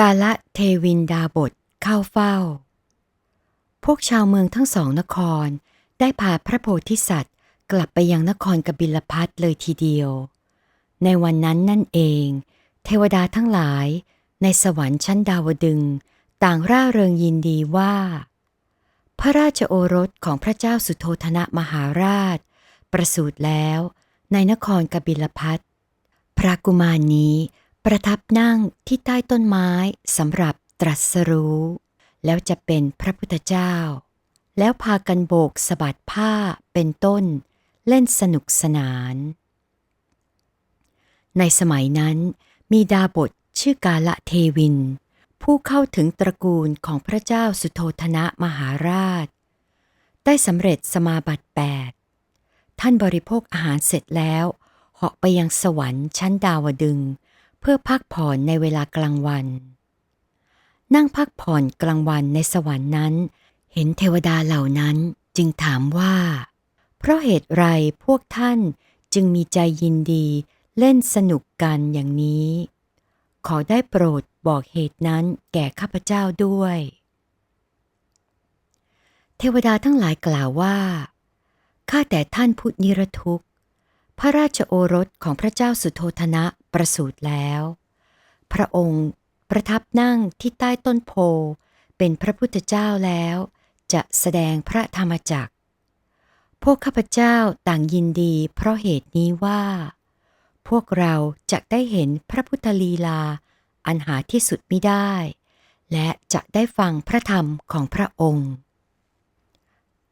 กาละเทวินดาบทเข้าเฝ้า พวกชาวเมืองทั้งสองนครได้พาพระโพธิสัตว์กลับไปยังนครกบิลพัทเลยทีเดียว ในวันนั้นนั่นเอง เทวดาทั้งหลาย ในสวรรค์ชั้นดาวดึง ต่างร่าเริงยินดีว่า พระราชโอรสของพระเจ้าสุโธธนะมหาราช ประสูติแล้ว ในนครกบิลพัทพระกุมารนี้ ประทับนั่งที่ใต้ต้นไม้สำหรับตรัสรู้ แล้วจะเป็นพระพุทธเจ้า แล้วพากันโบกสะบัดผ้าเป็นต้น เล่นสนุกสนาน ในสมัยนั้น มีดาบทชื่อกาละเทวิน ผู้เข้าถึงตระกูลของพระเจ้าสุโธธนะมหาราช ได้สำเร็จสมาบัติแปดท่านบริโภคอาหารเสร็จแล้วเหาะไปยังสวรรค์ชั้นดาวดึง เพื่อพักผ่อนในเวลากลางวัน นั่งพักผ่อนกลางวันในสวรรค์นั้น เห็นเทวดาเหล่านั้นจึงถามว่า เพราะเหตุไรพวกท่านจึงมีใจยินดีเล่นสนุกกันอย่างนี้ ขอได้โปรดบอกเหตุนั้นแก่ข้าพเจ้าด้วย เทวดาทั้งหลายกล่าวว่า ข้าแต่ท่านผู้นิรทุกข์ พระราชโอรสของพระเจ้าสุโธธนะ ประสูติแล้ว พระองค์ประทับนั่งที่ใต้ต้นโพเป็นพระพุทธเจ้าแล้ว จะแสดงพระธรรมจักร พวกข้าพเจ้าต่างยินดีเพราะเหตุนี้ว่า พวกเราจะได้เห็นพระพุทธลีลาอันหาที่สุดไมิได้ และจะได้ฟังพระธรรมของพระองค์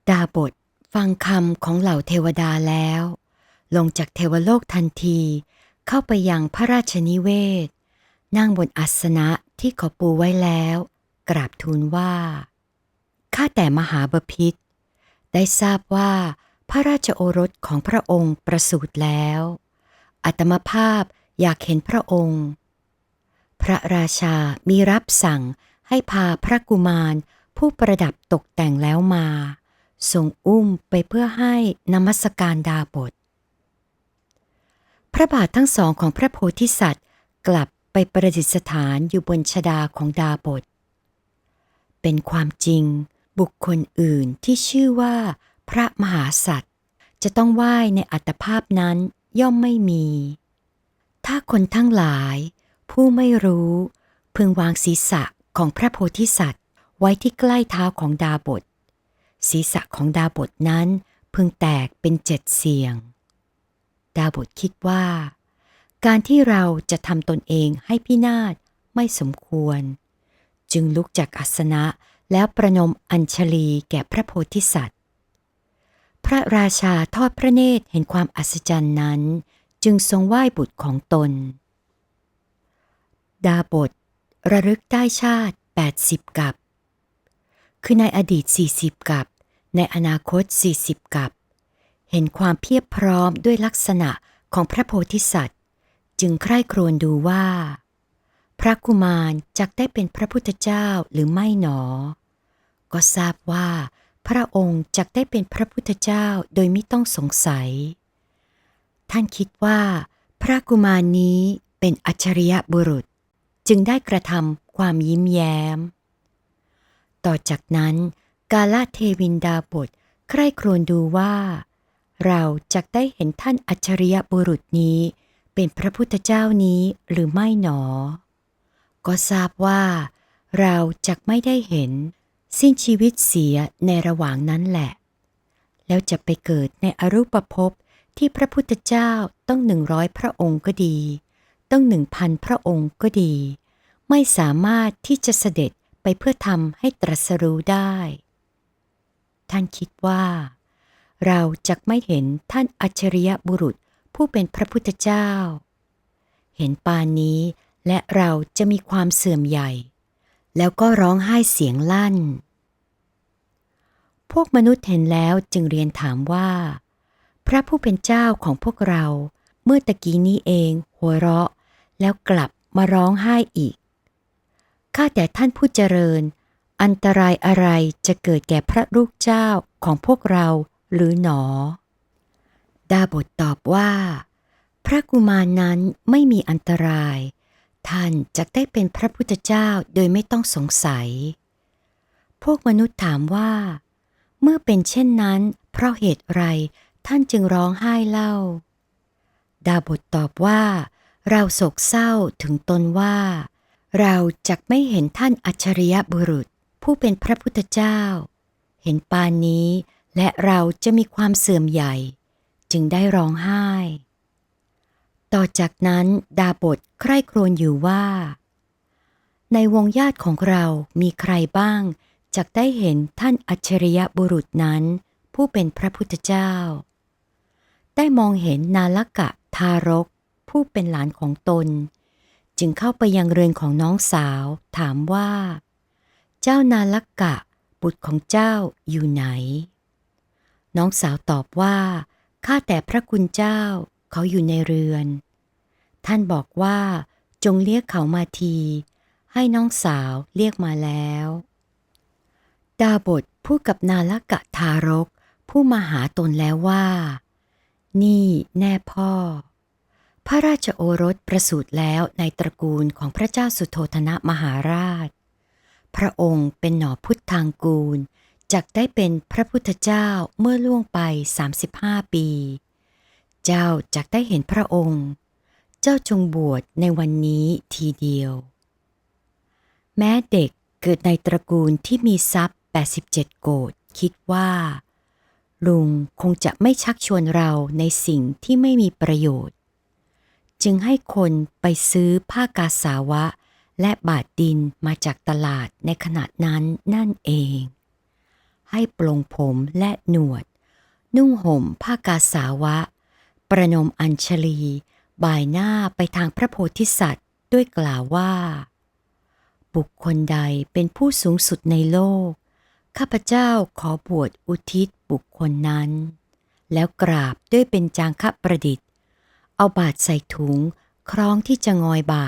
ดาบทฟังคำของเหล่าเทวดาแล้ว ลงจากเทวโลกทันที เข้าไปยังพระราชนิเวศ นั่งบนอาสนะที่ขาปูไว้แล้ว กราบทูลว่า ข้าแต่มหาบพิษ ได้ทราบว่าพระราชโอรสของพระองค์ประสูติแล้ว อัตมภาพอยากเห็นพระองค์ พระราชามีรับสั่งให้พาพระกุมารผู้ประดับตกแต่งแล้วมา ทรงอุ้มไปเพื่อให้นมัสการดาบท ระบาททั้งสองของพระโพธิสัตว์ กลับไปประดิษฐานอยู่บนชดาของดาบท เป็นความจริง บุคคลอื่นที่ชื่อว่า พระมหาสัตว์ จะต้องไหว้ในอัตภาพนั้นย่อมไม่มี ถ้าคนทั้งหลาย ผู้ไม่รู้ พึงวางศีรษะของพระโพธิสัตว์ ไว้ที่ใกล้เท้าของดาบท ศีรษะของดาบทนั้นพึงแตกเป็นเจ็ดเสียง ดาบทคิดว่า การที่เราจะทำตนเองให้พินาศไม่สมควร จึงลุกจากอาสนะแล้วประนมอัญชลีแก่พระโพธิสัตว์ พระราชาทอดพระเนตรเห็นความอัศจรรย์นั้น จึงทรงไหว้บุตรของตน ดาบทระลึกได้ชาติ 80 กับ คือในอดีต 40 กับ ในอนาคต 40 กับ เห็นความเพียบพร้อมด้วยลักษณะของพระโพธิสัตว์ จึงใคร่ครวญดูว่า พระกุมารจักได้เป็นพระพุทธเจ้าหรือไม่หนอ ก็ทราบว่า พระองค์จักได้เป็นพระพุทธเจ้าโดยไม่ต้องสงสัย ท่านคิดว่า พระกุมารนี้เป็นอัจฉริยะบุรุษ จึงได้กระทำความยิ้มแย้ม ต่อจากนั้น กาลเทวินดาบทใคร่ครวญดูว่า เราจะได้เห็นท่านอัจฉริยะบุรุษนี้ เป็นพระพุทธเจ้านี้หรือไม่หนอ ก็ทราบว่า เราจะไม่ได้เห็น สิ้นชีวิตเสียในระหว่างนั้นแหละ แล้วจะไปเกิดในอรูปภพที่พระพุทธเจ้าต้องหนึ่งร้อยพระองค์ก็ดี ต้องหนึ่งพันพระองค์ก็ดี ไม่สามารถที่จะเสด็จไปเพื่อทำให้ตรัสรู้ได้ ท่านคิดว่า เราจะไม่เห็นท่านอัจฉริยบุรุษผู้เป็นพระพุทธเจ้า เห็นปานนี้และเราจะมีความเสื่อมใหญ่ แล้วก็ร้องไห้เสียงลั่น พวกมนุษย์เห็นแล้วจึงเรียนถามว่า พระผู้เป็นเจ้าของพวกเราเมื่อตะกี้นี้เองหัวเราะ แล้วกลับมาร้องไห้อีก ข้าแต่ท่านผู้เจริญ อันตรายอะไรจะเกิดแก่พระลูกเจ้าของพวกเรา หรือหนอ ดาบทตอบว่า พระกุมารนั้นไม่มีอันตราย ท่านจะได้เป็นพระพุทธเจ้าโดยไม่ต้องสงสัย พวกมนุษย์ถามว่า เมื่อเป็นเช่นนั้น เพราะเหตุไรท่านจึงร้องไห้เล่า ดาบทตอบว่า เราโศกเศร้าถึงตนว่า เราจะไม่เห็นท่านอัจฉริยะบุรุษผู้เป็นพระพุทธเจ้า เห็นปานนี้ และเราจะมีความเสื่อมใหญ่ จึงได้ร้องไห้ ต่อจากนั้นดาบทใคร่ครวญอยู่ว่า ในวงญาติของเรามีใครบ้างจะได้เห็นท่านอัจฉริยะบุรุษนั้น ผู้เป็นพระพุทธเจ้า ได้มองเห็นนาลกะทารก ผู้เป็นหลานของตน จึงเข้าไปยังเรือนของน้องสาว ถามว่า เจ้านาลกะบุตรของเจ้าอยู่ไหน น้องสาวตอบว่าข้าแต่พระคุณเจ้าเขาอยู่ในเรือน ท่านบอกว่า จงเรียกเขามาที ให้น้องสาวเรียกมาแล้ว ดาบทพูดกับนาลกะทารก ผู้มาหาตนแล้วว่า นี่แน่พ่อ พระราชโอรสประสูติแล้วในตระกูลของพระเจ้าสุโธธนะมหาราช พระองค์เป็นหน่อพุทธทางกูล จักได้เป็นพระพุทธเจ้าเมื่อล่วงไป 35 ปี เจ้าจักได้เห็นพระองค์ เจ้าจงบวชในวันนี้ทีเดียว แม้เด็กเกิดในตระกูลที่มีทรัพย์ 87 โกดคิดว่า ลุงคงจะไม่ชักชวนเราในสิ่งที่ไม่มีประโยชน์ จึงให้คนไปซื้อผ้ากาสาวะและบาดดินมาจากตลาดในขณะนั้นนั่นเอง ให้ปลงผมและหนวด นุ่งห่มผ้ากาสาวะ ประนมอัญชลี บ่ายหน้าไปทางพระโพธิสัตว์ด้วยกล่าวว่า บุคคลใดเป็นผู้สูงสุดในโลก ข้าพเจ้าขอบวชอุทิศบุคคลนั้น แล้วกราบด้วยเป็นจางคประดิษฐ์ เอาบาทใส่ถุง คล้องที่จะงอยบ่า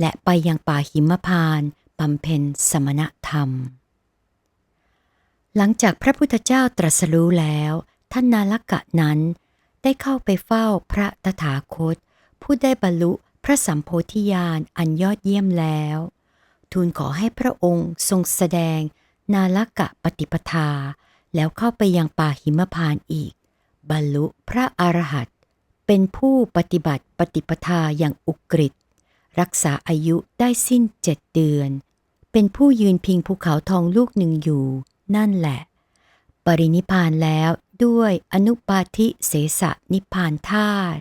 และไปยังป่าหิมพานต์บำเพ็ญสมณธรรม หลังจากพระพุทธเจ้าตรัสรู้แล้ว ท่านนาลกะนั้น ได้เข้าไปเฝ้าพระตถาคต ผู้ได้บรรลุพระสัมโพธิญาณอันยอดเยี่ยมแล้ว ทูลขอให้พระองค์ทรงแสดง นาลกะปฏิปทา แล้วเข้าไปยังป่าหิมพานอีก บรรลุพระอรหันต์เป็นผู้ปฏิบัติปฏิปทาอย่างอุกฤษรักษาอายุได้สิ้นเจ็ดเดือน เป็นผู้ยืนพิงภูเขาทองลูกหนึ่งอยู่ นั่นแหละ ปรินิพานแล้วด้วยอนุปาทิเสสนิพานธาตุ